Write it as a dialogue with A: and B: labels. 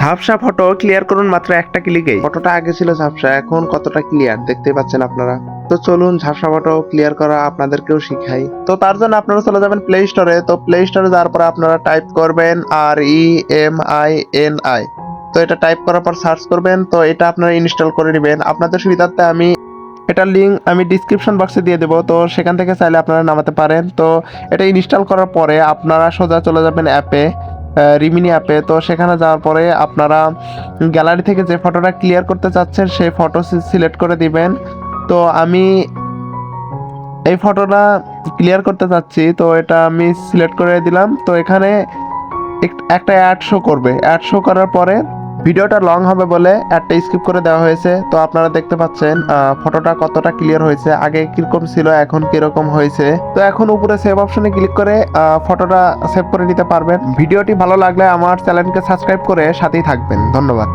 A: ঝাপসা photo clear করুন মাত্র একটা ক্লিকেই ফটোটা আগে ছিল ঝাপসা, এখন কতটা ক্লিয়ার দেখতে পাচ্ছেন আপনারা? তো চলুন ঝাপসা ফটো ক্লিয়ার করা আপনাদেরকেও শিখাই। তো তার জন্য আপনারা চলে যাবেন প্লে স্টোরে তো প্লে স্টোরে যাওয়ার পর আপনারা টাইপ করবেন আর E M I N I তো এটা টাইপ করার পর সার্চ করবেন। তো এটা আপনারা ইনস্টল করে নেবেন। আপনাদের সুবিধার্থে আমি এটার লিঙ্ক আমি ডিসক্রিপশন বক্সে দিয়ে দেবো। তো সেখান থেকে চাইলে আপনারা নামাতে পারেন। তো এটা ইনস্টল করার পরে আপনারা সোজা চলে যাবেন অ্যাপে রিমিনি অ্যাপে। তো সেখানে যাওয়ার পরে আপনারা গ্যালারি থেকে যে ফটোটা ক্লিয়ার করতে চাচ্ছেন, সেই ফটো সিলেক্ট করে দিবেন। তো আমি এই ফটোটা ক্লিয়ার করতে চাচ্ছি। তো এটা আমি সিলেক্ট করে দিলাম। তো এখানে এক- একটা অ্যাড শো করবে। অ্যাড শো করার পরে ভিডিওটা লং হবে বলে একটা স্কিপ করে দেওয়া হয়েছে। তো আপনারা দেখতে পাচ্ছেন ফটোটা কতটা ক্লিয়ার হয়েছে, আগে কীরকম ছিল, এখন কীরকম হয়েছে। তো এখন উপরে সেভ অপশনে ক্লিক করে ফটোটা সেভ করে নিতে পারবেন। ভিডিওটি ভালো লাগলে আমার চ্যানেলকে সাবস্ক্রাইব করে সাথেই থাকবেন। ধন্যবাদ।